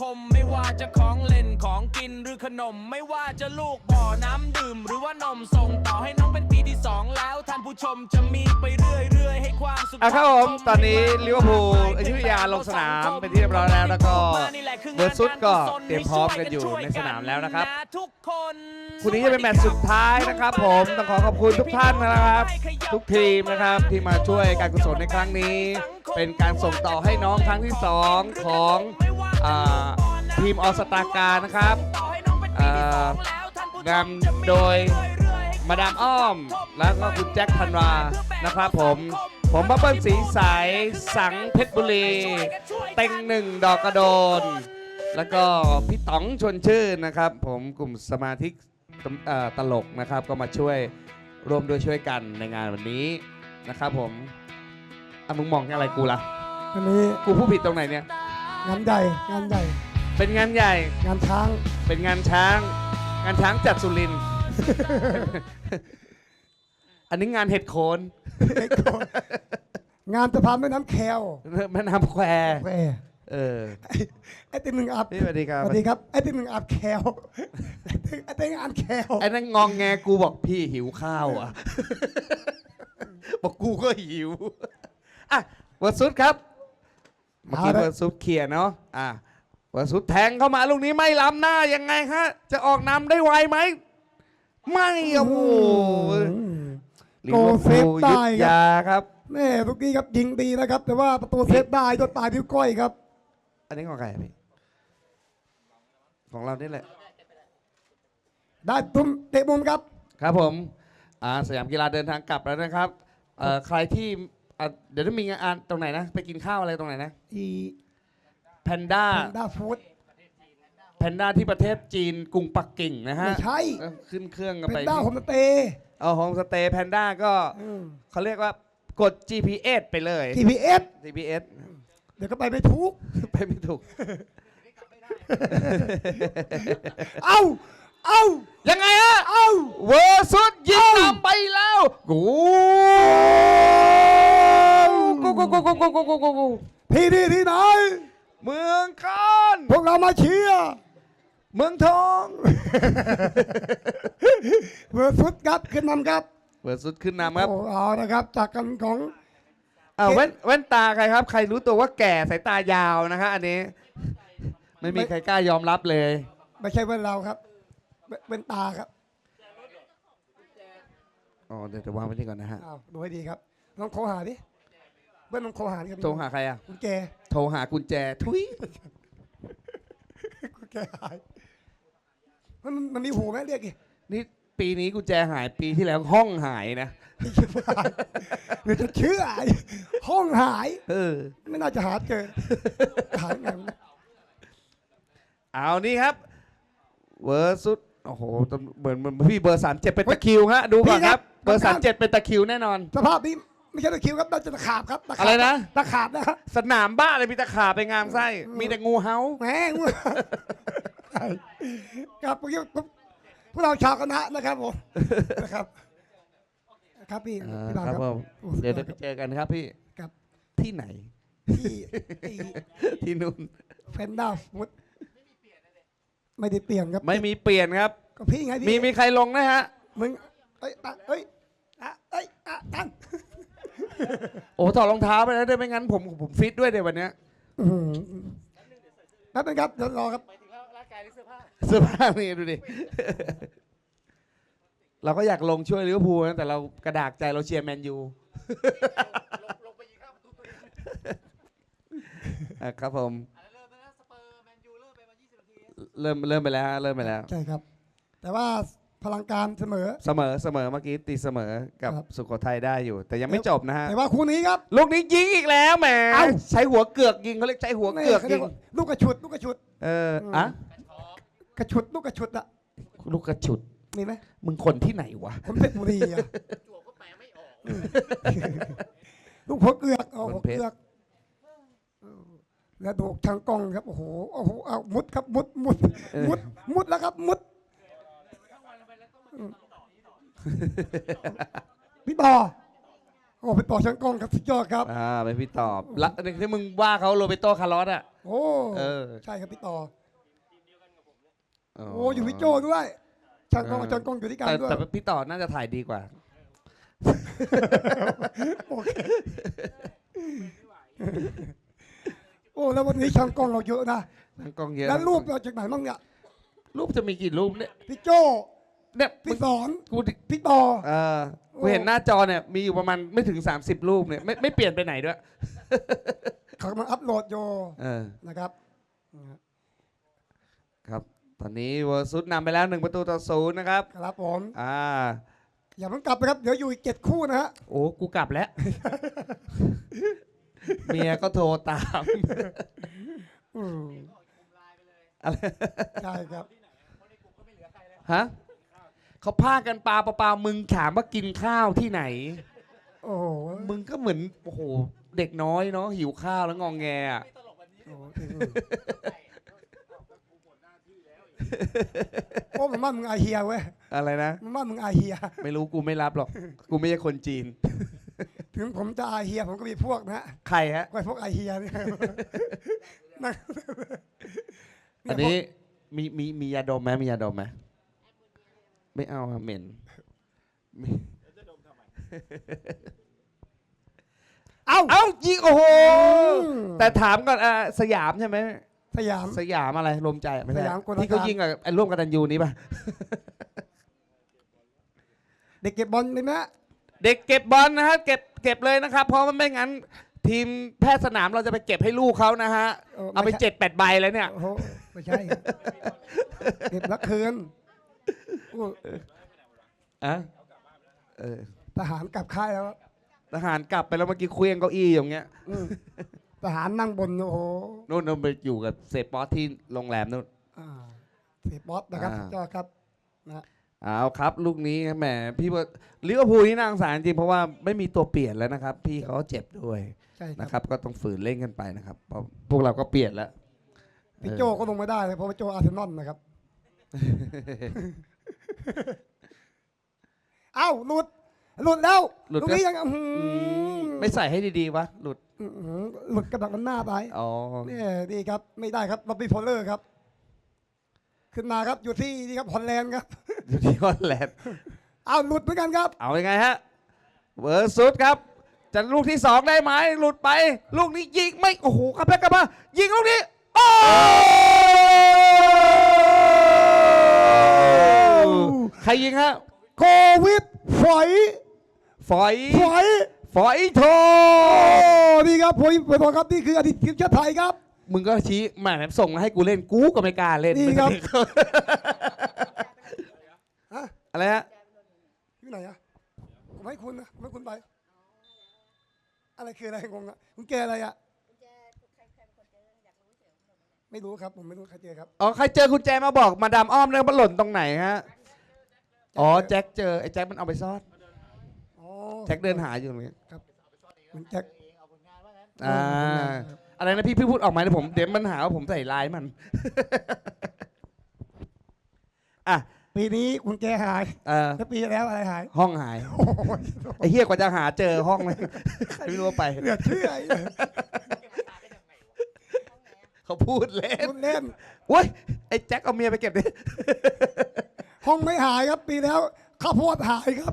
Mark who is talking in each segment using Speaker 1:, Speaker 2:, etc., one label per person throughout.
Speaker 1: คมไม่ว่าจะของเล่นของกินหรือขนม ไม่ว่าจะลูกบ่อน้ำดื่ม หรือว่านมส่งต่อให้น้องเป็นปีที่สองแล้วท่านผู้ชมจะมีไปเรื่อยๆให้ความสุข
Speaker 2: อะครับผมตอนนี้ลิเวอร์พูลอยุธยาลงสนามเป็นที่เรียบร้อยแล้วแล้วก็เบอร์ซุดก็เตรียมพร้อมกันอยู่ในสนามแล้วนะครับ
Speaker 1: ทุกคน
Speaker 2: คู่นี้จะเป็นแมตช์สุดท้ายนะครับ ผมต้องขอขอบคุณทุกท่านนะครับ ทุกทีมนะครับที่มาช่วยการกุศลในครั้งนี้ เป็นการส่งต่อให้น้องครั้งที่ 2 ของ ทีมออสตาการนะครับอ่านำโดยมาดามอ้อม แล้วก็คุณแจ็คธันวานะครับผม ผมบับเบิ้ลสีใสสังเพชรบุรี เต็งหนึ่งดอกกระโดน แล้วก็พี่ต๋องชวนชื่นนะครับ ผมกลุ่มสมาธิตเอ่อตลกนะครับ ก็มาช่วยร่วมด้วยช่วยกันในงานวันนี้นะครับผมอะมึงมองอะไรกูล่ะ
Speaker 3: อันนี้
Speaker 2: กูผู้ผิดตรงไหนเนี่ย
Speaker 3: งานใหญ่งานใหญ่
Speaker 2: เป็นงานใหญ่
Speaker 3: งานช้าง
Speaker 2: เป็นงานช้าง งานช้างจัดสุรินทร์ อันนี้งานเห็ดโคน
Speaker 3: งานสะพานแม่น้ำแคว
Speaker 2: แม่น้ำแคว
Speaker 3: แคว
Speaker 2: เออ
Speaker 3: ไอ้ติงหนึ่งอับ
Speaker 2: พี่สวัสดีครับ
Speaker 3: สวัสดีครับ ไอ้ติงหนึ่งอับแควไอ้ติงไอ้ติงอับแคว
Speaker 2: ไอ้นั่นงองแงกูบอกพี่หิวข้าวอะ บอกกูก็หิว อะเวอร์ซุดครับ เมื่อกี้เวอร์ซุดเคลียร์เนาะอะเวอร์ซุดแทงเข้ามาลูกนี้ไม่ล้ำหน้ายังไงฮะ จะออกนำได้ไวไหม ไม่โอ้โหลิ
Speaker 3: โก
Speaker 2: เวอร์
Speaker 3: เซ
Speaker 2: พู
Speaker 3: ฟ
Speaker 2: ลยุ
Speaker 3: ได้
Speaker 2: ทธ
Speaker 3: ครับ
Speaker 2: ยาครับ
Speaker 3: แม่ทุกทีครับยิงดีนะครับ แต่ว่าประตูเซฟได้จนตายที่ก้อยครับ
Speaker 2: อันนี้ของใครอะพี่ ของเรานี่แหละ
Speaker 3: ได้ตุ้มเตะมุมครับ
Speaker 2: ครับผมอ่าสยามกีฬาเดินทางกลับแล้วนะครับเอ่อใครที่ อะเดี๋ยวจะมีงานตรงไหนนะ ไปกินข้าวอะไรตรงไหนนะ
Speaker 3: อี
Speaker 2: แพนด้า
Speaker 3: ด้าฟูด
Speaker 2: แพนด้าที่ประเทศจีนกรุงปักกิ่งนะฮะ
Speaker 3: ไม่ใช่
Speaker 2: เออขึ้นเครื่องกัน
Speaker 3: เป็น
Speaker 2: ไป
Speaker 3: ด้าโฮมสเตย์
Speaker 2: เอาโฮมสเตย์แพนด้าก็
Speaker 3: อืม
Speaker 2: เขาเรียกว่ากด GPS ไปเลย
Speaker 3: TPS
Speaker 2: GPS
Speaker 3: เดี๋ยวก็ไปไม่ถูก
Speaker 2: ไปไม่ถูก
Speaker 3: เอ้า เอ้า
Speaker 2: ยังไงฮะ
Speaker 3: เอ้า
Speaker 2: เวอร์สุดยิงนำไปแล้ว กู กูกูกูกูกูกูกูกู
Speaker 3: ที่นี่ที่ไหน
Speaker 2: เมืองคาน
Speaker 3: พวกเรามาเชียร์
Speaker 2: เมืองทอง
Speaker 3: เบอร์ฟุตครับขึ้นนำครับ
Speaker 2: เวอร์สุดขึ้นนำครับ
Speaker 3: โอ้เอานะครับจากกันของ
Speaker 2: เอาแว่นแว่นตาใครครับ ใครรู้ตัวว่าแก่สายตายาวนะฮะอันนี้ ไม่มีใครกล้ายอมรับเลย
Speaker 3: ไม่ใช่เป็นเราครับเป็นเป็นตาครับ
Speaker 2: อ๋อเดี๋ยวจะวางไว้นี่ก่อนนะฮะ
Speaker 3: อ้าวดูให้ดีครับลองโทรหาดิ เบิ้ลลองโทรหาดิครับ
Speaker 2: โทรหาใครอะ
Speaker 3: คุณแก
Speaker 2: โทรหากุญแจ ทุย
Speaker 3: คุณแกหายมันมันมีหูไหมเรียกดิ
Speaker 2: นี่ปีนี้กุญแจหายปีที่แล้วห้องหายนะ
Speaker 3: หรือจะเชื่อห้องหาย
Speaker 2: เออ
Speaker 3: ไม่น่าจะหาเจอหายไงวะ
Speaker 2: เอานี่ครับ เวอร์สุดโอ้โหเหมือนเหมือนพี่เบอร์สามเจ็ดเป็นตะคริวฮะดูก่อนครับ เบอร์สามเจ็ดเป็นตะคริวแน่นอน
Speaker 3: สภาพนี้ ไม่ใช่ตะคริวครับน่าจะตะขาบครับตขาบ
Speaker 2: อะไรนะ
Speaker 3: ตะขาบนะครับ
Speaker 2: สนามบ้าอะไรมีตะขาบไปงามไส้ มีแต่งูเห่า
Speaker 3: แหมงูครับเมื่อกี้พวกเราชาวคณะนะครับผมนะครับ ครับพี่
Speaker 2: อ่า
Speaker 3: พี่บาง
Speaker 2: ครับผม
Speaker 3: โอ้
Speaker 2: เดี๋ยวได้ไปเจอกันครับพี่
Speaker 3: ครับ
Speaker 2: ที่ไหน
Speaker 3: ที่ที่
Speaker 2: ที่นู่น
Speaker 3: เฟนด้าฟุตไม่ได้เปลี่ยนครับ
Speaker 2: ไม่มีเปลี่ยนครับ
Speaker 3: ก็พี่ไงพี่
Speaker 2: มีมีใครลงนะฮะ
Speaker 3: มึงเอ้ยตั้งเอ้ยอะเอ้ยอะตั้ง
Speaker 2: โอ้ถอดรองเท้าไปแล้วได้ไม่งั้นผมผมฟิตด้วยเดี๋ยววันเนี้ย
Speaker 3: อื้อหือแป๊บนึงครับเดี๋ยวรอครับ
Speaker 2: เสื้อผ้านี่ดูดิ เราก็อยากลงช่วยลิเวอร์พูลนะแต่เรากระดากใจเราเชียร์แมนยูอะครับผม เริ่มเริ่มไปแล้วฮะเริ่มไปแล้ว
Speaker 3: ใช่ครับ แต่ว่า พลังการเสมอ
Speaker 2: เสมอเสมอเมื่อกี้ตีเสมอกับ
Speaker 3: ครับ
Speaker 2: สุโขทัยได้อยู่ แต่ยังไม่จบนะฮะ
Speaker 3: แต่ว่าคู่นี้ครับ
Speaker 2: ลูกนี้ยิงอีกแล้วแหม
Speaker 3: เอ้า
Speaker 2: ใช้หัวเกือกยิงเขาเรียกใช้หัวเกือก
Speaker 3: ขา
Speaker 2: ยิ
Speaker 3: รี
Speaker 2: ง
Speaker 3: ว่าลูกกระฉุด ลูกกระฉุด
Speaker 2: เอออะ
Speaker 3: กระฉุด ลูกกระฉุดอะ
Speaker 2: ลูกกระฉุด
Speaker 3: มีไหม
Speaker 2: มึงคนที่ไหนวะ
Speaker 3: ผมเพชรบุรีอะลูกหัวเกือกเอาหัวเกือกเออแล้วดูทางกล้องครับโอ้โหโอ้โหเอามุดครับมุดมุด
Speaker 2: เออ
Speaker 3: มุดมุดแล้วครับมุด พี่ต่อโอ้เป็นต่อช่างกล้องครับสุดยอดครับ
Speaker 2: อ่าเป็นพี่ตอบละที่มึงว่าเขาโรเบโตคาร์ลอสอะ
Speaker 3: โอ้
Speaker 2: เออ
Speaker 3: ใช่ครับพี่ต่อโอ้อยู่พี่โจด้วยช่างกล้องกับช่างกล้องอยู่ด้วยกัน
Speaker 2: แต่
Speaker 3: ด้วย
Speaker 2: แต่พี่ต่อน่าจะถ่ายดีกว่า
Speaker 3: โอเคโอ้แล้ววันนี้ช่างกล้องเราเยอะนะ
Speaker 2: ทั้งกล้องเยอะ
Speaker 3: แล้วรูปเราจากไหนบ้างเนี่ย
Speaker 2: รูปจะมีกี่รูปเนี่ย
Speaker 3: พี่โจ
Speaker 2: เนี่ยมึ
Speaker 3: พี่
Speaker 2: ง
Speaker 3: สอน
Speaker 2: กู
Speaker 3: พี่ต่อ
Speaker 2: เออกูเห็นหน้าจอเนี่ยมีอยู่ประมาณไม่ถึง 30 รูปเนี่ยไม่ไม่เปลี่ยนไปไหนด้วย
Speaker 3: เขากำลังอัพโหลดโย
Speaker 2: เออ
Speaker 3: นะครับ
Speaker 2: ครับ ตอนนี้เวอร์ซุดนำไปแล้วหนึ่งประตูต่อศูนย์นะครับ
Speaker 3: ครับผม
Speaker 2: อ่า
Speaker 3: อย่าเพิ่งกลับนะครับ เดี๋ยวอยู่อีกเจ็ดคู่นะฮะ
Speaker 2: โอ้ กูกลับแล้ว เมียก็โทรตาม
Speaker 3: อืม
Speaker 2: อะไร
Speaker 3: ใช่ครับ
Speaker 2: ฮะ เขาพากันปลาปลาปลามึงถามว่ากินข้าวที่ไหน
Speaker 3: โอ้โห
Speaker 2: มึงก็เหมือนโอ้โหเด็กน้อยเนาะหิวข้าวแล้วงองแงอะ
Speaker 3: โอ้โหโอ้มันว่ามึงอาเฮียเว้ย
Speaker 2: อะไรนะ
Speaker 3: มันว่ามึงอาเฮีย
Speaker 2: ไม่รู้กูไม่รับหรอก กูไม่ใช่คนจีน
Speaker 3: ถึงผมจะอาเฮียผมก็มีพวกนะฮะ
Speaker 2: ใครฮะ
Speaker 3: ไว้พวกอาเฮียเนี่ยนั่ง
Speaker 2: อันนี้มีมีมียาดมไหมมียาดมไหม ไม่เอาอะเหม็นมี
Speaker 3: เอ้า
Speaker 2: เอ้ายิงโอ้โห
Speaker 3: อืม
Speaker 2: แต่ถามก่อนอะสยามใช่ไหม
Speaker 3: สยาม
Speaker 2: สยามอะไรลมใจอะไม่ใช่
Speaker 3: สยามกลการ
Speaker 2: ที่เขายิงกับไอ้ร่วมกันตันยูนี้ป่ะ
Speaker 3: เด็กเก็บบอลเลยนะ
Speaker 2: เด็กเก็บบอลนะฮะเก็บเก็บเลยนะครับ เพราะมันไม่งั้น ทีมแพทย์สนามเราจะไปเก็บให้ลูกเขานะฮะ เอาไปเจ็ดแปดใบแล้วเนี่ย
Speaker 3: โอ้โหไม่ใช่ เก็บละคืน โอ้
Speaker 2: อะเออ
Speaker 3: ทหารกลับค่ายแล้ว
Speaker 2: ทหารกลับไปแล้วเมื่อกี้เคลี้ยงเก้าอี้อย่างเงี้ย
Speaker 3: อืมทหารนั่งบนโอ้โห
Speaker 2: นู่นนู่นไปอยู่กับเซปอสที่โรงแรมนู่น
Speaker 3: อ่าเสียบอสนะครับ
Speaker 2: อ่า
Speaker 3: สุดยอดครับนะ
Speaker 2: เอาครับ ลูกนี้แหมพี่ว่าลิเวอร์พูลนี่น่าสงสารจริงเพราะว่าไม่มีตัวเปลี่ยนแล้วนะครับ พี่เขาเจ็บด้วย
Speaker 3: ใช่ค
Speaker 2: นะค
Speaker 3: รั
Speaker 2: รับบก็ต้องฝืนเล่นกันไปนะครับเพราะพวกเราก็เปลี่ยนแล้ว
Speaker 3: พี่โจก็ลงไม่ได้เลยเพราะว่าโจอาร์เซนอลนะครับ เอ้าหลุด หลุดแล้ว
Speaker 2: หลุด
Speaker 3: ตรง
Speaker 2: ก็
Speaker 3: นี้ยังอื้อหือ
Speaker 2: อืมไม่ใส่ให้ดีๆวะ หลุด
Speaker 3: อื้อหือหลุดกระดักมันหน้าไป
Speaker 2: อ๋อ
Speaker 3: เนี่ยดีครับ ไม่ได้ครับล็อบบี้พอลเลอร์ครับ ขึ้นมาครับอยู่ที่นี่ครับฮอลแลนด์ครับ
Speaker 2: อยู่ที่ฮอลแลนด์
Speaker 3: อ้าวหลุดเหมือนกันครับ
Speaker 2: เอายังไงฮะ เวอร์ซุดครับ จะลูกที่สองได้ไหม หลุดไป ลูกนี้ยิงไม่ โอ้โหกลับไปกลับมายิงลูกนี้ โอ้ใค รยิงฮะ
Speaker 3: โควิดฝอย
Speaker 2: ฝอย
Speaker 3: ฝอย
Speaker 2: ฝอยโท
Speaker 3: โอ้นี่ครับผมเปิดบอกครับนี่คืออดีตทีมชาติไทยครับ
Speaker 2: มึงก็ชี้แหมส่งมาให้กูเล่นกูก็ไม่กล้าเล่น
Speaker 3: นี่ครับ ฮะ
Speaker 2: อะไรฮะ
Speaker 3: อยู่ไหนอะผมให้คุณนะผมให้คุณไป อะไรคืออะไรงงอะคุณแกอะไรอะไม่รู้ครับ ผมไม่รู้ใครเจอครับ
Speaker 2: อ๋อใครเจอคุณแจมาบอกมาดามอ้อมเรื่องมันหล่นตรงไหนฮะ อ๋อแจ็คเจอไอ้แจ็คมันเอาไปซ่อน
Speaker 3: อ๋อ
Speaker 2: แจ็คเดินหาอยู่ตรงนี้
Speaker 3: คุณแจ็ค
Speaker 2: อ่าอะไรนะพี่พี่พูดออกมาเดี๋ยวผมเดี๋ยวมันหาว่าผมใส่ลายมันอะ
Speaker 3: ปีนี้คุณแกหาย
Speaker 2: เออ
Speaker 3: แล้วปีแล้วอะไรหาย
Speaker 2: ห้องหาย
Speaker 3: โอ้ย
Speaker 2: ไอ้เฮียกว่าจะหาเจอห้องเลยใครไม่รู้ว่าไป
Speaker 3: เหลือเชื่อไอ้
Speaker 2: เขาพูดเล่น
Speaker 3: คุณเล่น
Speaker 2: โอ้ยไอ้แจ็คเอาเมียไปเก็บดิ
Speaker 3: ห้องไม่หายครับปีแล้วข้าวโพดหายครับ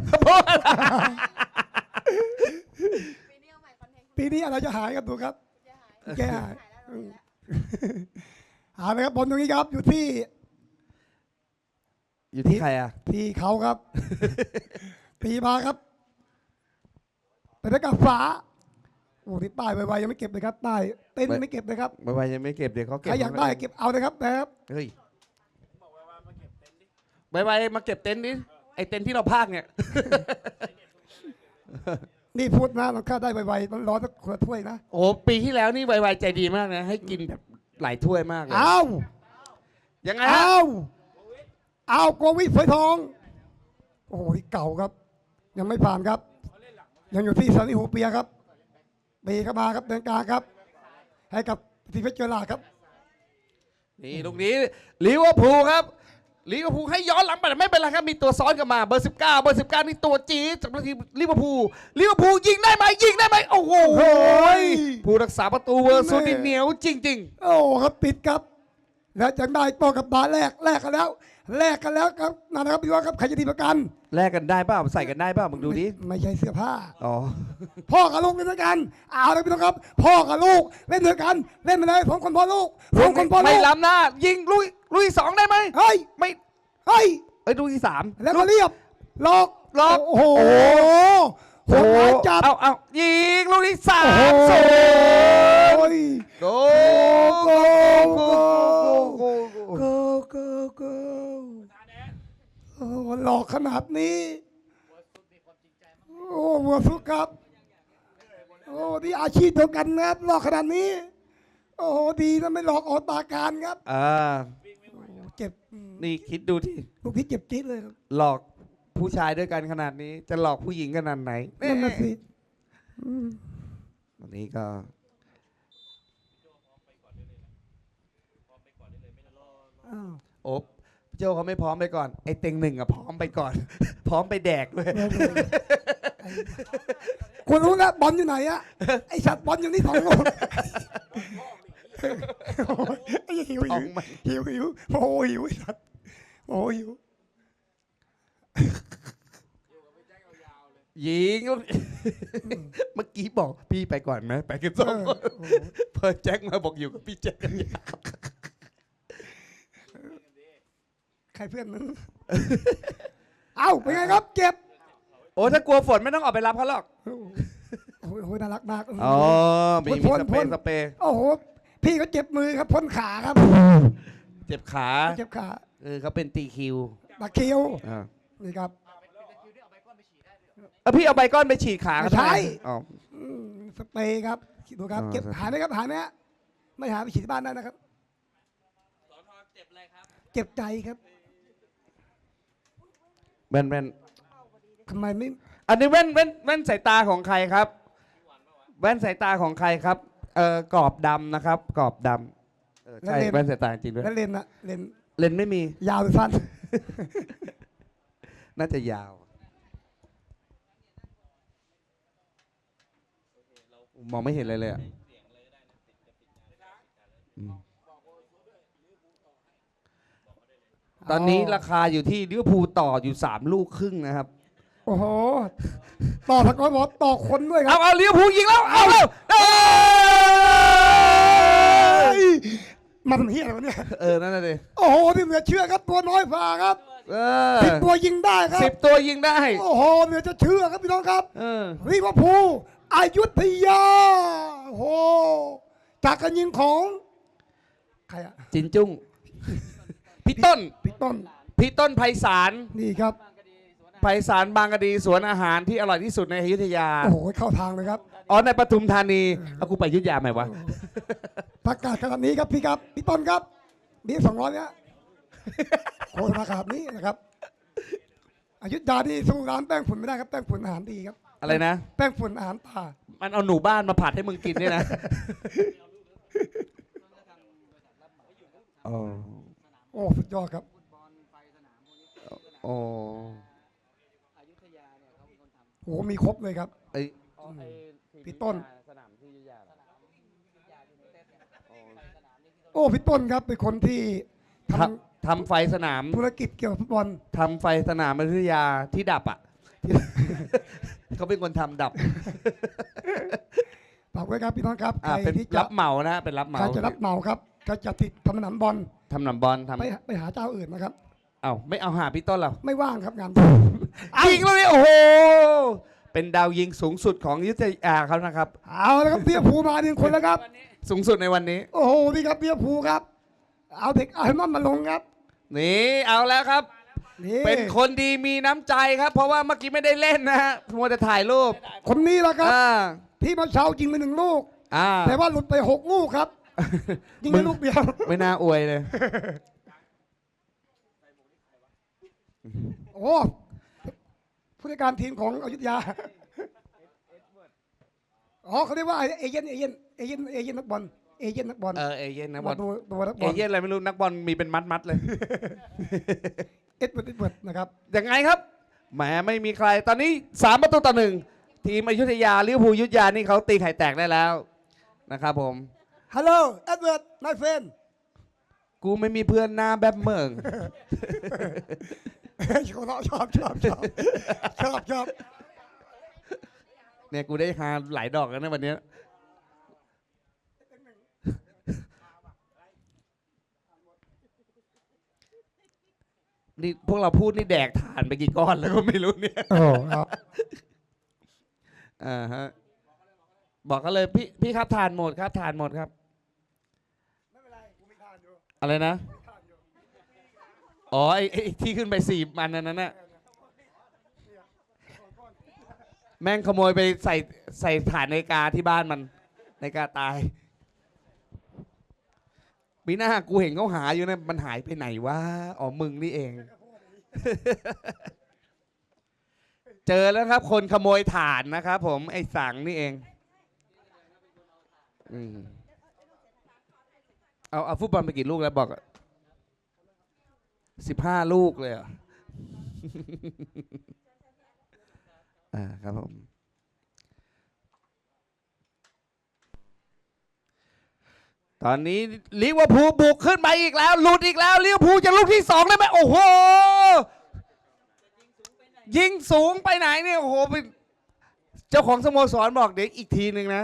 Speaker 3: ปีนี้อะไรจะหายครับดูครับคุณแกหายอืมหาเลยครับบอลตรงนี้ครับ อยู่ที่
Speaker 2: อยู่ที่ใครอะ
Speaker 3: ที่เขาครับตีมาครับไปได้กับฟ้าโอ้ที่ป้ายไวๆยังไม่เก็บเลยครับป้ายเต้นยังไม่เก็บเลยครับ
Speaker 2: ไม่ไปยังไม่เก็บเดี๋ยวเขาเก็บ
Speaker 3: ใครอยากได้เก็บเอาเลยครับนะครับ
Speaker 2: เฮ้ย ไปไปมาเก็บเต็นท์ดิไอ้เต็นท์ที่เราพากเนี่ย
Speaker 3: นี่พูดนะเราค่าได้ไวๆร้อนๆสักขวดถ้วยนะ
Speaker 2: โอ้ปีที่แล้วนี่ไวๆใจดีมากนะให้กินแบบหลายถ้วยมากเลย
Speaker 3: เอา
Speaker 2: ยังไงฮะ
Speaker 3: เอาเอาโกวิดฝอยทอง โอ้โหเก่าครับ ยังไม่ผ่านครับ ยังอยู่ที่สันนิหูเปียครับปีเข้ามาครับเดินกลางครับ ให้กับทีมเพชรเจอราครับ
Speaker 2: นี่ลูกนี้ลิเวอร์พูลครับ ลิเวอร์พูลให้ย้อนหลังไปแต่ไม่เป็นไรครับ มีตัวซ้อนกลับมาเบอร์ 19 เบอร์ 19 นี่ตัวจี๊ดสำหรับทีมลิเวอร์พูลลิเวอร์พูลยิงได้ไหมยิงได้ไหมโอ้โห
Speaker 3: โอ้ย
Speaker 2: ผู้รักษาประตูเวอร์ซูนิเหนียวจริง
Speaker 3: โอ้ครับปิดครับ แล้วจังได้โตกับบาแรกแลกกันแล้ว แลกกันแล้วครับนั่นนะครับพี่ว่าครับใครจะทีประกัน
Speaker 2: ๆแลกกันได้เปล่าใส่กันได้เปล่ามึงดูดิ
Speaker 3: ไม่ใช่เสื้อผ้า
Speaker 2: อ๋อ
Speaker 3: พ่อกับลูกเล่นด้วยกันเอาเลยพี่น้องครับ พ่อกับลูกเล่นด้วยกันเล่นไปเลยสองคนพ่อลูกสองคนพ่อลู
Speaker 2: ไม่
Speaker 3: ก
Speaker 2: ล้ำหน้า ยิงลุยลุยสองได้ไหม
Speaker 3: เฮ้ย
Speaker 2: ไม่
Speaker 3: เฮ้ย
Speaker 2: เอ้ยลุยสาม
Speaker 3: แล้วก็เรียบหลอก
Speaker 2: หลอก
Speaker 3: โอ้โหโห
Speaker 2: โอ้
Speaker 3: ด
Speaker 2: โห
Speaker 3: ร้ายจัด
Speaker 2: เอาเอายิงลูกที่สา
Speaker 3: โอ้
Speaker 2: ม
Speaker 3: โห
Speaker 2: ศูน
Speaker 3: ขนาดนี้ โอ้หัวสุกครับ โอ้นี่อาชีพเดียวกันนะครับหลอกขนาดนี้ โอ้โหดีนะไม่หลอกออกตาการครับ
Speaker 2: อ่า
Speaker 3: โอ้เจ็บอืม
Speaker 2: นี่คิดดูที่
Speaker 3: ลูกพี่เจ็บจี๊ดเลยครับ
Speaker 2: หลอกผู้ชายด้วยกันขนาดนี้ จะหลอกผู้หญิงขนาดไหน
Speaker 3: นั่นน่ะสิอืม
Speaker 2: วันนี้ก็
Speaker 3: อ้าว
Speaker 2: โอ๊บ โจเขาไม่พร้อมไปก่อนไอ้เต็งหนึ่งอะพร้อมไปก่อน พร้อมไปแดกด้วย
Speaker 3: คุณรู้แล้วบอลอยู่ไหนอะไอสัตว์บอลอยู่นี่สองลูกไอ้หิว
Speaker 2: เอา
Speaker 3: หิว
Speaker 2: มา
Speaker 3: หิวหิวโอ้โหหิวไอ้สัตว์โอ้โหหิว
Speaker 2: ยิงเมื่อกี้บอกพี่ไปก่อนไหมไปกันสองคน
Speaker 3: เออโอ้โห
Speaker 2: เพิ่แจ็คมาบอกอยู่กับพี่แจ็คกันยาว
Speaker 3: ใครเพื่อนมึง เอ้าเป็นไงครับเจ็บ
Speaker 2: โอ้ถ้ากลัวฝนไม่ต้องออกไปรับเขาหรอก
Speaker 3: โอ้โหโอ้โหน่ารักมาก
Speaker 2: อ๋อมี
Speaker 3: พ่
Speaker 2: มี
Speaker 3: น
Speaker 2: ส
Speaker 3: พ่
Speaker 2: เปร
Speaker 3: น
Speaker 2: ย์สเปรย์
Speaker 3: โอ้โห พี่เขาเจ็บมือครับพ่นขาครับ
Speaker 2: เจ็บขา
Speaker 3: เจ็บขา
Speaker 2: เออเขาเป็นตีคิว
Speaker 3: ตะคริว
Speaker 2: อ่า
Speaker 3: นี่ครับ
Speaker 2: เออพี่เอาใบก้อนไปฉีดขาเขา
Speaker 3: ไม่ใช่
Speaker 2: ทำไมอ๋อ
Speaker 3: อืมสเปรย์ครับคิดดูครับ
Speaker 2: อ่า
Speaker 3: เจ็บหายไหมครับหายไหมฮะไม่หายไปฉีดที่บ้านได้นะครับ เจ็บใจครับ
Speaker 2: แว่นแว่น
Speaker 3: ทำไมไม่
Speaker 2: อันนี้แว่นแว่นแว่นสายตาของใครครับ แว่นสายตาของใครครับเอ่อกรอบดำนะครับ กรอบดำเออใช่แว่นสายตาจริงด้วย
Speaker 3: แล้วเลนอะเลน
Speaker 2: เลนส์ไม่มี
Speaker 3: ยาวหรือสั้น
Speaker 2: น่าจะยาวมองไม่เห็นเลยเลยอะอืม ตอนนี้ราคาอยู่ที่ลิเวอร์พูลต่ออยู่สามลูกครึ่งนะครับ
Speaker 3: โอ้โห ต่อสกอร์บอลต่อคนด้วยค
Speaker 2: เอา
Speaker 3: รับ
Speaker 2: เอาลิเวอร์พูลยิงแล้ว เอาแล้วเอ้ย
Speaker 3: มาทำเฮียอะไรวะเนี่ย
Speaker 2: เออ นั่นน่ะดิ
Speaker 3: โอ้โหนี่เหลือเชื่อครับตัวน้อยฝ่าครับ
Speaker 2: เออ
Speaker 3: สิบตัวยิงได้ครั
Speaker 2: สิ
Speaker 3: บ บ
Speaker 2: ตัวยิงได้
Speaker 3: โอ้โหเหลือจะเชื่อครับพี่น้องครับ
Speaker 2: เออ
Speaker 3: ลิเวอร์พูลอยุธยาโอ้โหจากการยิงของ ใครอะ
Speaker 2: จินจุ้ง พี่ต้น
Speaker 3: พี่ต้น
Speaker 2: พี่ต้นไพศาล
Speaker 3: นี่ครับ
Speaker 2: ไพศาลบางกะดีสวนอาหารที่อร่อยที่สุดในอยุธยา
Speaker 3: โอ้โห เข้าทางเลยครับ
Speaker 2: อ๋อ ในปทุมธานีเอากูไปอยุธยาไหมวะ
Speaker 3: ประกาศขนาดนี้ครับพี่ครับ พี่ต้นครับนี่สองร้อยเนี่ยโฆษณาขนาดนี้นะครับอยุธยาที่สู้ร้านแป้งฝุ่นไม่ได้ครับแป้งฝุ่นอาหารดีครับ
Speaker 2: อะไรนะ
Speaker 3: แป้งฝุ่นอาหารป่า
Speaker 2: มันเอาหนูบ้านมาผัดให้มึงกินด้วยนะ อ๋อ
Speaker 3: โอ้สุดยอดครับ
Speaker 2: โอ้
Speaker 3: โอ้มีครบเลยครับ
Speaker 2: ไอ้
Speaker 3: พี่ต้น
Speaker 2: สนามที่อยุธยาเหรอ
Speaker 3: โอ้พี่ต้นครับเป็นคนที่ท
Speaker 2: ทำทำไฟสนามำ
Speaker 3: ธุรกิจเกี่ยวกับฟุตบอล
Speaker 2: ทำไฟสนามอยุธยาที่ดับอะที่ เขาเป็นคนทำดับ
Speaker 3: ฝากไว้ครับพี่น้องครับใค
Speaker 2: อ่ารเป็น
Speaker 3: ที่จะ
Speaker 2: รับเหมานะเป็นรับเหมา
Speaker 3: ใครจะรับเหมาครับ ก็จะติดทำสนามบอล
Speaker 2: ทำหนำบอลทำ
Speaker 3: ไปไปหาเจ้าอื่นนะครับ
Speaker 2: เอ้าไม่เอาหาพี่ต้นเหรอ
Speaker 3: ไม่ว่างครับงาน
Speaker 2: ยิงแล้วนี่โอ้โห เป็นดาวยิงสูงสุดของอยุธยาเขานะครับ
Speaker 3: เอาแล้วครับเบี้ยภูมาหนึ่งคนแล้วครับ
Speaker 2: สูงสุดในวันนี้
Speaker 3: โอ้โหนี่ครับเบี้ยภูครับ เอาเด็กเอาให้มันมาลงครับ
Speaker 2: นี่เอาแล้วครับ
Speaker 3: นี่
Speaker 2: เป็นคนดีมีน้ำใจครับ เพราะว่าเมื่อกี้ไม่ได้เล่นนะฮะมัวแต่ถ่ายรูป
Speaker 3: คนนี้แหละครับ
Speaker 2: อ่า
Speaker 3: ที่มาเชายิงไปหนึ่งลูก
Speaker 2: อ่า
Speaker 3: แต่ว่าหลุดไปหกลูกครับ ยิงไปลูกเดียว
Speaker 2: ไม่น่าอวยเลย
Speaker 3: โอ้ผู้จัดการทีมของอยุธยา อ๋อเขาเรียกว่าเอเย่นเอเย่นเอเย่นเอเย่นนักบอล เอเย่นนักบอล
Speaker 2: เออเอเย่นนักบอ
Speaker 3: มา
Speaker 2: ล
Speaker 3: ดูตัวนักบ
Speaker 2: เอ
Speaker 3: อล
Speaker 2: เย่นอะไรไม่รู้นักบอลมีเป็นมัดมัดๆเลย
Speaker 3: เอ็ดเวิร์ดเอ็ดเวิร์ดนะครับ
Speaker 2: ยังไงครับ แหมไม่มีใคร ตอนนี้สามประตูต่อหนึ่ง ทีมอยุธยาลิเวอร์พูลอยุธยานี่เขาตีไข่แตกได้แล้วนะครับผม
Speaker 3: ฮัลโหลเอ็ดเวิร์ดนายเฟน
Speaker 2: กูไม่มีเพื่อนหน้าแบบเมือง
Speaker 3: ชอบชอบชอบชอบชอบชอบ
Speaker 2: เนี่ยกูได้หาหลายดอกแล้วนะวันเนี้ยนี่พวกเราพูดนี่แดกฐานไปกี่ก้อนแล้วก็ไม่รู้เนี่ย
Speaker 3: โอ้ครับ
Speaker 2: อ่าฮะ บอกกันเลยพี่พี่ครับทานหมดครับทานหมดครับ
Speaker 3: ไม่เป็นไรกูมีทาน อะ
Speaker 2: ไรนะ อ๋อไอ้ไอ้ที่ขึ้นไปสี่มันอันนั้นน่ะ แม่งขโมยไปใส่ใส่ฐานนาฬิกาที่บ้านมันนาฬิกาตายปีหน้ากูเห็นเขาหาอยู่นะ มันหายไปไหนวะ อ๋อ มึงนี่เอง เจอแล้วครับ คนขโมยฐานนะครับผม ไอ้สังนี่เอง อืม เอาเอาฟุตบอลไปกี่ลูกแล้วบอกสิบห้าลูกเลยเหรออ่าครับผมตอนนี้ลิเวอร์พูลบุกขึ้นไปอีกแล้วหลุดอีกแล้วลิเวอร์พูลจะลูกที่สองได้ไหมโอ้โหยิงสูงไปไหนเนี่ยโอ้โหเป็นเจ้าของสโมสรบอกเดี๋ยวอีกทีหนึ่งนะ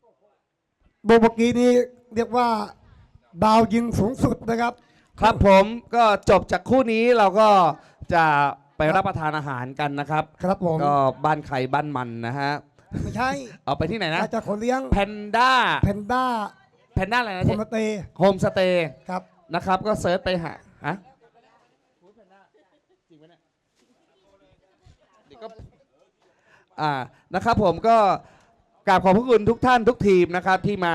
Speaker 3: โบ เมื่อกี้นี้เรียกว่าดาวยิงสูงสุดนะครับ
Speaker 2: ครับผมก็จบจากคู่นี้เราก็จะไปรับประทานอาหารกันนะครับ
Speaker 3: ครับผม
Speaker 2: ก็บ้านใครบ้านมันนะฮะ
Speaker 3: ไม่ใช่
Speaker 2: เอาไปที่ไหนนะ
Speaker 3: อาจจะคนเลี้ยง
Speaker 2: แพนด้า
Speaker 3: แพนด้า
Speaker 2: แพนด้าอะไรนะ
Speaker 3: โฮ
Speaker 2: เจ๊
Speaker 3: มสเตย์
Speaker 2: โฮมสเตย์
Speaker 3: ครับ
Speaker 2: นะครับ ก็เซิร์ชไปหาฮะอ่านะครับผมก็ กราบขอบพระคุณทุกท่านทุกทีมนะครับที่มา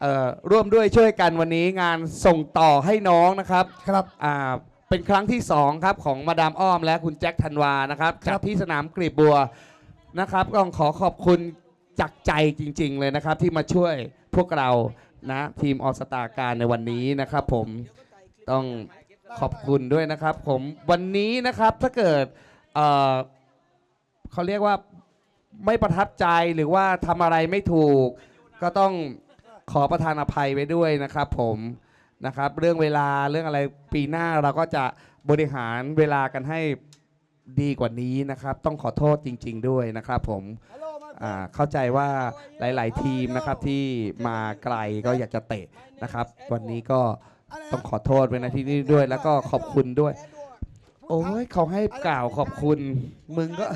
Speaker 2: เอ่อร่วมด้วยช่วยกันวันนี้งานส่งต่อให้น้องนะครับ
Speaker 3: ครับ
Speaker 2: อ่าเป็นครั้งที่2ครับของมาดามอ้อมและคุณแจ็คธันวานะครับ
Speaker 3: ครั
Speaker 2: จาก
Speaker 3: บ
Speaker 2: ที่สนามกรีบบัวนะครับก็ขอขอบคุณจากใจจริง ๆ เลยนะครับ ที่มาช่วยพวกเรานะทีมออสตาการในวันนี้นะครับ ผมต้องขอบคุณด้วยนะครับ ผมวันนี้นะครับถ้าเกิดเอ่อเขาเรียกว่า ไม่ประทับใจหรือว่าทำอะไรไม่ถูก ก็ต้องขอประทานอภัยไว้ด้วยนะครับ ผมนะครับ เรื่องเวลาเรื่องอะไรปีหน้าเราก็จะบริหารเวลากันให้ดีกว่านี้นะครับ ต้องขอโทษจริง ๆ ด้วยนะครับ ผมอ่าเข้าใจว่าหลาย ๆ ทีมนะครับที่มาไกลก็อยากจะเตะนะครับ วันนี้ก็ต้องขอโทษไว้นะที่นี่ด้วย แล้วก็ขอบคุณด้วย โอ้ยเขาให้กล่าวขอบคุณ มึงก็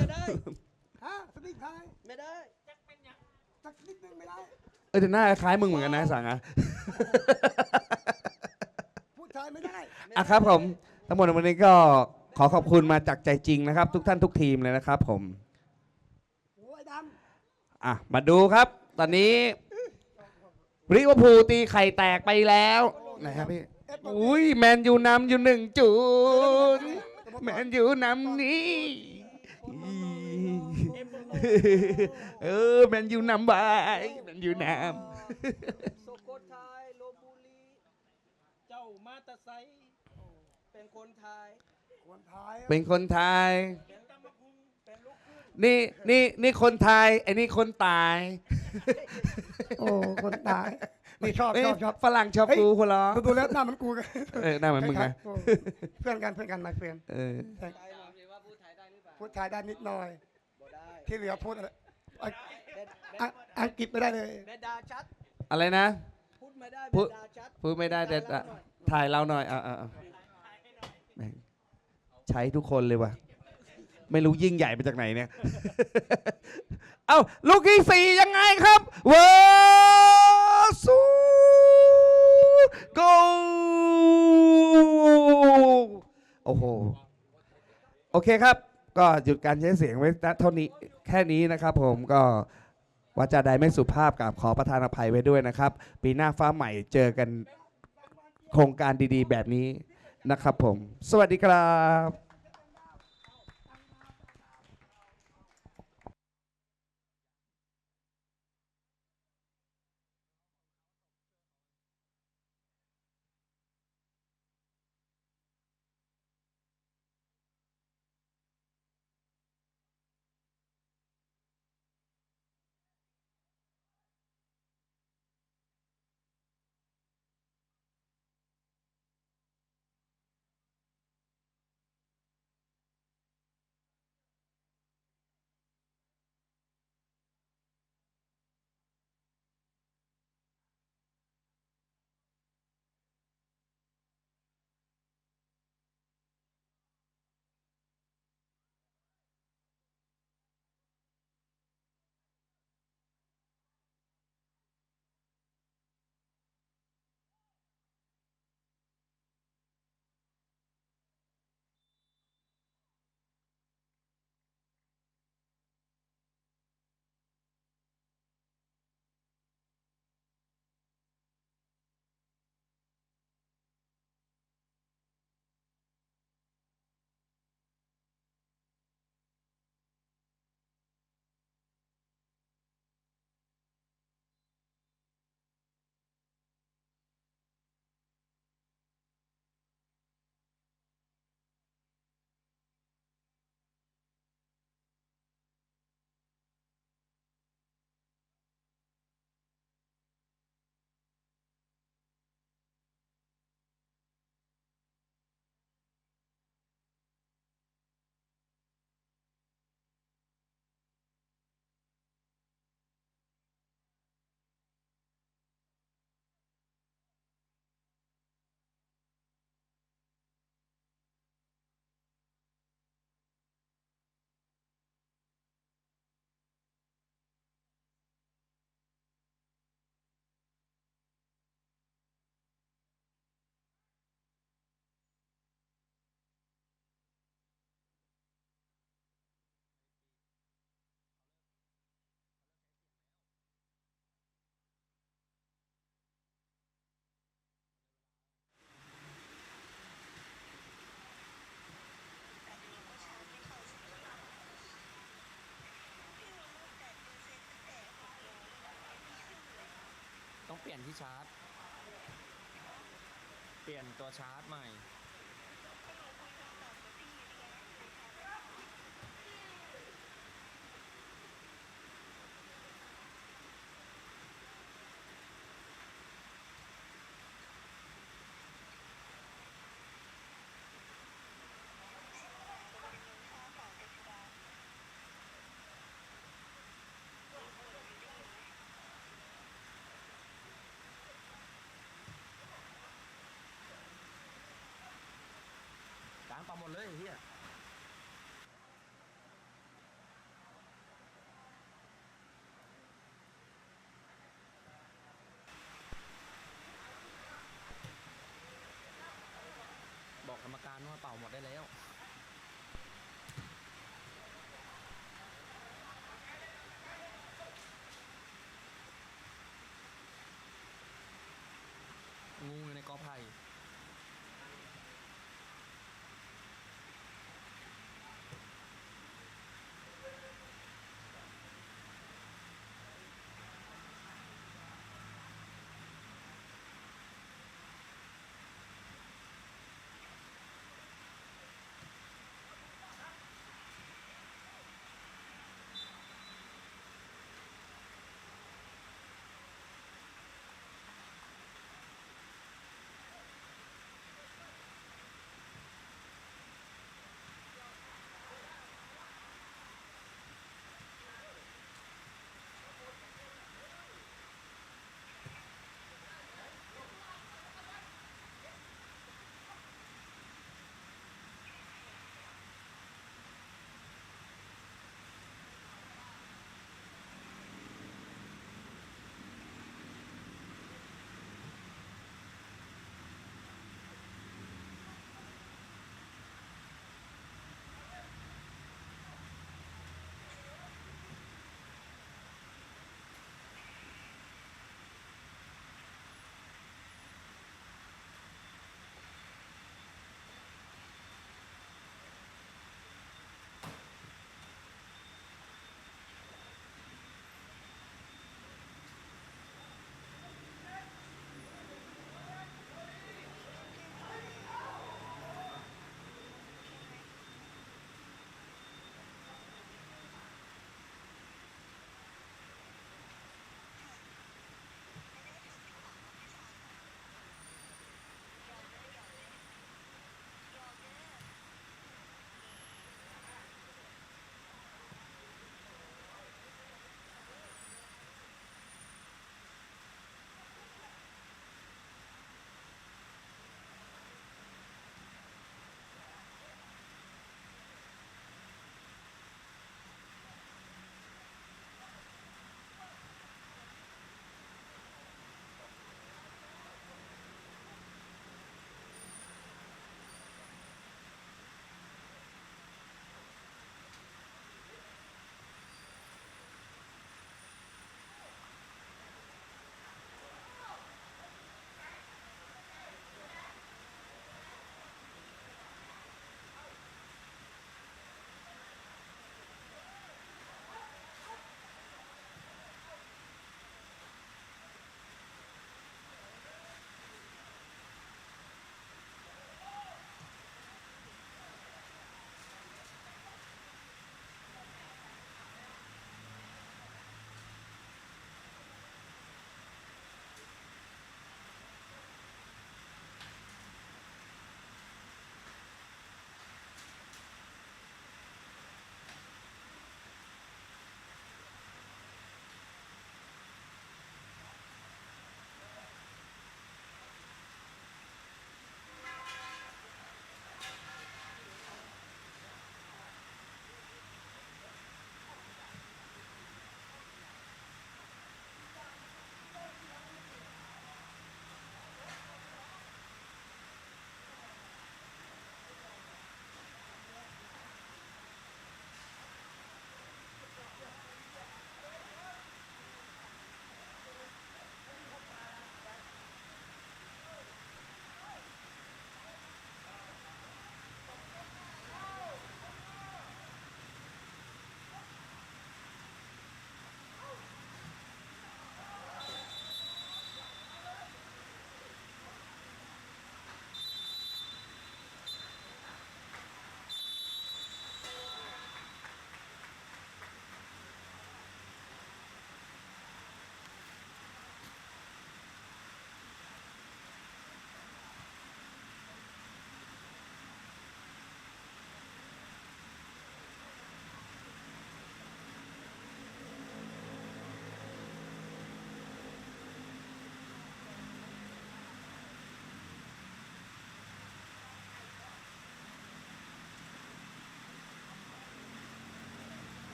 Speaker 3: ฮะสติ๊กไทย
Speaker 4: ไม่ได้
Speaker 3: สักนิดนึงไม่ได้
Speaker 2: เออแต่หน้าคล้ายมึงเหมือนกันนะสังอะ
Speaker 3: พูดไทยไม่ได้
Speaker 2: อะครับผม ทั้งหมดในวันนี้ก็ขอขอบคุณมาจากใจจริงนะครับ ทุกท่านทุกทีมเลยนะครับผม
Speaker 3: โอ้ยด
Speaker 2: อะ มาดูครับ ตอนนี้ริเวอร์พูลตีไข่แตกไปแล้วนะครับพี่ำ
Speaker 3: เอ็ด
Speaker 2: อุ้ยแมนยูนำอยู่หนึ่งจุดแมนยูนำนี้ เออแมนยูนำไปแมนยูน
Speaker 4: โสโกไทยโลบุรีเจ้ามาตาไซเป็นคนไทย
Speaker 3: คนไทยำ
Speaker 2: เป็นคนไทย
Speaker 4: เป็นตำมะคุงเป็นลูกครึ่ง
Speaker 2: นี่นี่นี่คนไทยไอ้นี่คนตาย
Speaker 3: โอ้คนตายนี่ชอบ
Speaker 2: เอ้ย
Speaker 3: ชอบชอบ
Speaker 2: ฝรั่งชอบ
Speaker 3: เฮ้ย
Speaker 2: กูคนล้อ
Speaker 3: ดูดูแล้วหน้าเหมันกูกัน
Speaker 2: เออหน้าเหมือนมึงนะ
Speaker 3: โอ้เพื่อนกันเพื่อนกันมาเพื่อน
Speaker 2: เออ
Speaker 4: ไทยหน่อยสิว่าพูดไทยได้หรือเปล่า
Speaker 3: พูดไทยได้นิดหน่อย
Speaker 4: บ่ได้
Speaker 3: ที่เหลือพูดอะไรอัง
Speaker 4: เบ็ดเบ็ด
Speaker 3: อังอังกฤษไม่ได้เลย
Speaker 4: เบ็ดดาชัด
Speaker 2: อะไรนะ
Speaker 4: พูดไม่ได้
Speaker 2: พู
Speaker 4: เบ็
Speaker 2: ด
Speaker 4: ดดาชัด
Speaker 2: พูดไม่ได้เด็ดอะถ่ายเราหน่อยอะอะอะแม่งใช้ทุกคนเลยว่ะ ไม่รู้ยิ่งใหญ่มาจากไหนเนี่ย เอ้า ลูกที่สี่ยังไงครับ เวอร์ซูโกโอ้โห โอเคครับ ก็หยุดการใช้เสียงไว้ณเท่านี้แค่นี้นะครับ ผมก็วาจาใดไม่สุภาพกับขอประธานอภัยไว้ด้วยนะครับ ปีหน้าฟ้าใหม่เจอกันโครงการดีๆ แบบนี้นะครับผม สวัสดีครับ
Speaker 5: ต้องเปลี่ยนที่ชาร์จ เปลี่ยนตัวชาร์จใหม่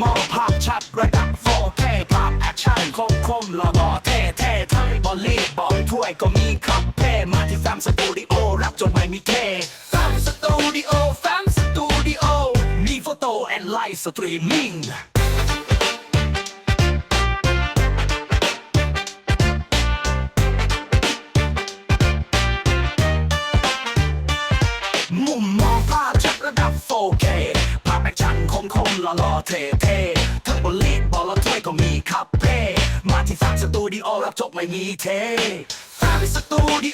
Speaker 5: มอง
Speaker 1: ภาพชัดระดับ 4K ภาพแอคชั่นคมคมหล่อหล่อเท่เท่ทั้งบอลลีบอลถ้วยก็มีครับเพ่มาที่แฟมสตูดิโอรับจนไม่มีเท่แฟมสตูดิโอแฟมสตูดิโอมีโฟโต้แอนไลฟ์สตรีมมิ่ง จบไม่มีเทฟาร์มสตูดิโอ